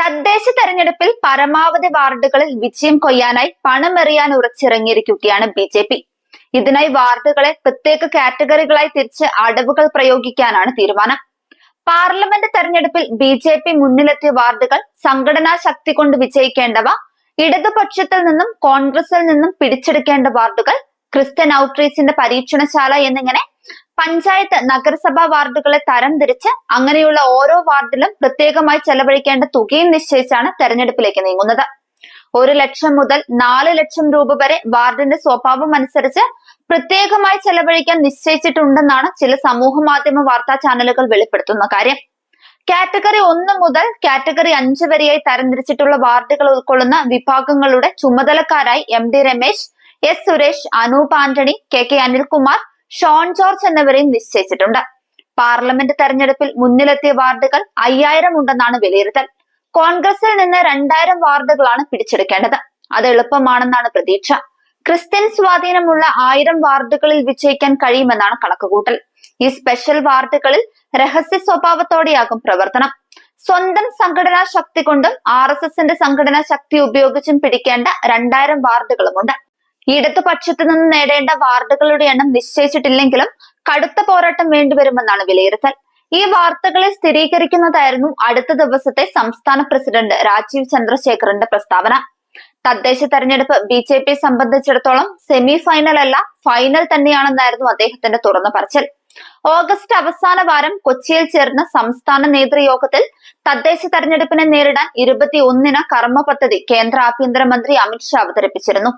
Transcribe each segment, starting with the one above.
തദ്ദേശ തെരഞ്ഞെടുപ്പിൽ പരമാവധി വാർഡുകളിൽ വിജയം കൊയ്യാനായി പണമെറിയാൻ ഉറച്ചിറങ്ങിയിരിക്കുകയാണ് ബി ജെ പി. ഇതിനായി വാർഡുകളെ പ്രത്യേക കാറ്റഗറികളായി തിരിച്ച് അടവുകൾ പ്രയോഗിക്കാനാണ് തീരുമാനം. പാർലമെന്റ് തെരഞ്ഞെടുപ്പിൽ ബി ജെ പി മുന്നിലെത്തിയ വാർഡുകൾ സംഘടനാ ശക്തി കൊണ്ട് വിജയിക്കേണ്ടവ ഇടതുപക്ഷത്തിൽ നിന്നും കോൺഗ്രസിൽ നിന്നും പിടിച്ചെടുക്കേണ്ട വാർഡുകൾ ക്രിസ്ത്യൻ ഔട്ട്റീച്ചിന്റെ പരീക്ഷണശാല എന്നിങ്ങനെ പഞ്ചായത്ത് നഗരസഭാ വാർഡുകളെ തരംതിരിച്ച് അങ്ങനെയുള്ള ഓരോ വാർഡിലും പ്രത്യേകമായി ചെലവഴിക്കേണ്ട തുകയും നിശ്ചയിച്ചാണ് തെരഞ്ഞെടുപ്പിലേക്ക് നീങ്ങുന്നത്. ഒരു ലക്ഷം മുതൽ നാല് ലക്ഷം രൂപ വരെ വാർഡിന്റെ സ്വഭാവം അനുസരിച്ച് പ്രത്യേകമായി ചെലവഴിക്കാൻ നിശ്ചയിച്ചിട്ടുണ്ടെന്നാണ് ചില സമൂഹ മാധ്യമ വാർത്താ ചാനലുകൾ വെളിപ്പെടുത്തുന്ന കാര്യം. കാറ്റഗറി ഒന്ന് മുതൽ കാറ്റഗറി അഞ്ച് വരെയായി തരംതിരിച്ചിട്ടുള്ള വാർഡുകൾ ഉൾക്കൊള്ളുന്ന വിഭാഗങ്ങളുടെ ചുമതലക്കാരായി M D Ramesh S Suresh Anoop Antony K K Anilkumar Shone George എന്നിവരെയും നിശ്ചയിച്ചിട്ടുണ്ട്. പാർലമെന്റ് തെരഞ്ഞെടുപ്പിൽ മുന്നിലെത്തിയ വാർഡുകൾ അയ്യായിരം ഉണ്ടെന്നാണ് വിലയിരുത്തൽ. കോൺഗ്രസിൽ നിന്ന് രണ്ടായിരം വാർഡുകളാണ് പിടിച്ചെടുക്കേണ്ടത്. അത് എളുപ്പമാണെന്നാണ് പ്രതീക്ഷ. ക്രിസ്ത്യൻ സ്വാധീനമുള്ള ആയിരം വാർഡുകളിൽ വിജയിക്കാൻ കഴിയുമെന്നാണ് കണക്കുകൂട്ടൽ. ഈ സ്പെഷ്യൽ വാർഡുകളിൽ രഹസ്യ സ്വഭാവത്തോടെയാകും പ്രവർത്തനം. സ്വന്തം സംഘടനാ ശക്തി കൊണ്ടും ആർ എസ് എസിന്റെ സംഘടനാ ശക്തി ഉപയോഗിച്ചും പിടിക്കേണ്ട രണ്ടായിരം വാർഡുകളുമുണ്ട്. ഇടതുപക്ഷത്തു നിന്ന് നേടേണ്ട വാർഡുകളുടെ എണ്ണം നിശ്ചയിച്ചിട്ടില്ലെങ്കിലും കടുത്ത പോരാട്ടം വേണ്ടിവരുമെന്നാണ് വിലയിരുത്തൽ. ഈ വാർത്തകളെ സ്ഥിരീകരിക്കുന്നതായിരുന്നു അടുത്ത ദിവസത്തെ സംസ്ഥാന പ്രസിഡന്റ് രാജീവ് ചന്ദ്രശേഖറിന്റെ പ്രസ്താവന. തദ്ദേശ തെരഞ്ഞെടുപ്പ് ബി ജെ പി സംബന്ധിച്ചിടത്തോളം സെമി ഫൈനൽ അല്ല ഫൈനൽ തന്നെയാണെന്നായിരുന്നു അദ്ദേഹത്തിന്റെ തുറന്നു പറച്ചിൽ. ഓഗസ്റ്റ് അവസാന വാരം കൊച്ചിയിൽ ചേർന്ന സംസ്ഥാന നേതൃയോഗത്തിൽ തദ്ദേശ തെരഞ്ഞെടുപ്പിനെ നേരിടാൻ ഇരുപത്തിയൊന്നിന് കർമ്മ പദ്ധതി കേന്ദ്ര ആഭ്യന്തരമന്ത്രി അമിത്ഷാ അവതരിപ്പിച്ചിരുന്നു.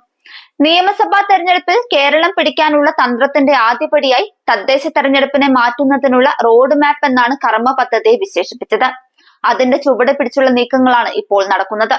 നിയമസഭാ തെരഞ്ഞെടുപ്പിൽ കേരളം പിടിക്കാനുള്ള തന്ത്രത്തിന്റെ ആദ്യപടിയായി തദ്ദേശ തെരഞ്ഞെടുപ്പിനെ മാറ്റുന്നതിനുള്ള റോഡ് മാപ്പ് എന്നാണ് കർമ്മ പദ്ധതിയെ വിശേഷിപ്പിച്ചത്. അതിന്റെ ചുവട് പിടിച്ചുള്ള നീക്കങ്ങളാണ് ഇപ്പോൾ നടക്കുന്നത്.